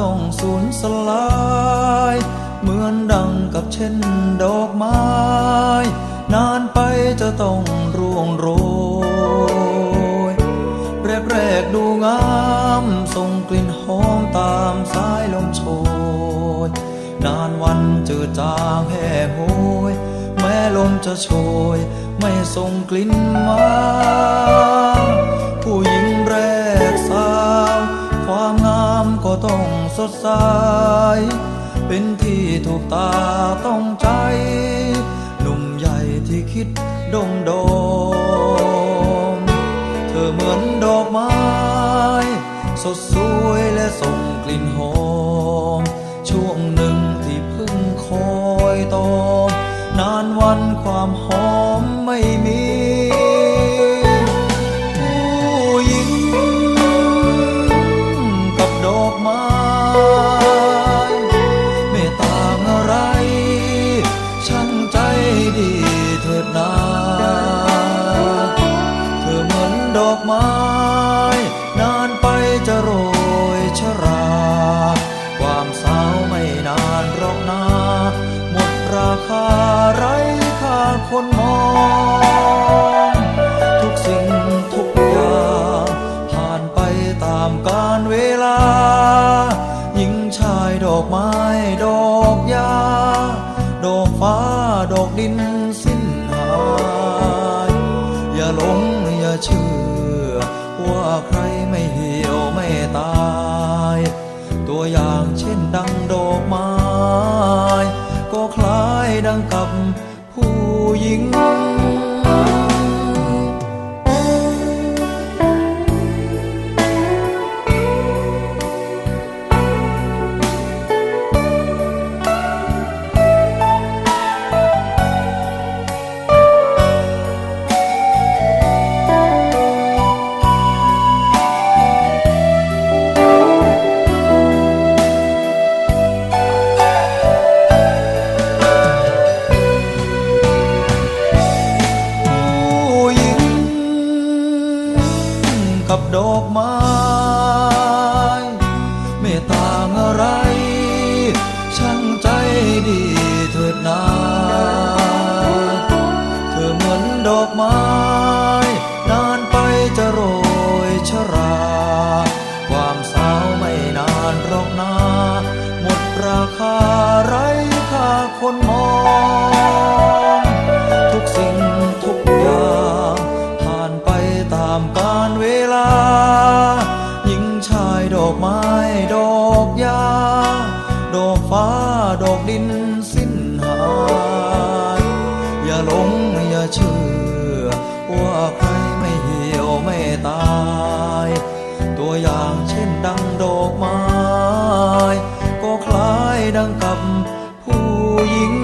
ต้องสูนสลาย เหมือนดังกับเช่นดอกไม้ นานไปจะต้องร่วงโรยแรกแรกๆดูงามส่งกลิ่นหอมตามสายลมโชยนานวันเจอจางแห้โหยแม้ลมจะโชยไม่ส่งกลิ่นมาผู้หญิงามก็ต้องสดใส เป็นที่ถูกตาต้องใจ หนุ่มใหญ่ที่คิดดมดมเธอเหมือนดอกไม้ สดสวยและส่งกลิ่นหอม ช่วงหนึ่งที่เพึ่งคอยตอมนานวันความหอมไม่มี อนดอกไม้ นานไปจะโรยชรา ความสาวไม่นานรอกนา หมดราคาไร้ค่าคนมอง ทุกสิ่งทุกอย่างผ่านไปตามกาลเวลา หญิงชายดอกไม้ดอกยา ดอกฟ้าดอกดินสิ้นหาย อย่าหลงอย่าเชื่อ ใครไม่เหี่ยวไม่ตาย ตัวอย่างเช่นดังดอกไม้ ก็คล้ายดังกับผู้หญิง กับดอกไม้ ไม่ต่างอะไร ช่างใจดีเถิดนาเธอเหมือนดอกไม้ นานไปจะโรยชรา ความสาวไม่นานหรอกนา หมดราคาไรค่าคนมอ ดินสิ้นหาย อย่าหลงอย่าเชื่อ ว่าใครไม่เหี่ยวไม่ตาย ตัวอย่างเช่นดังดอกไม้ ก็คล้ายดังกับผู้หญิง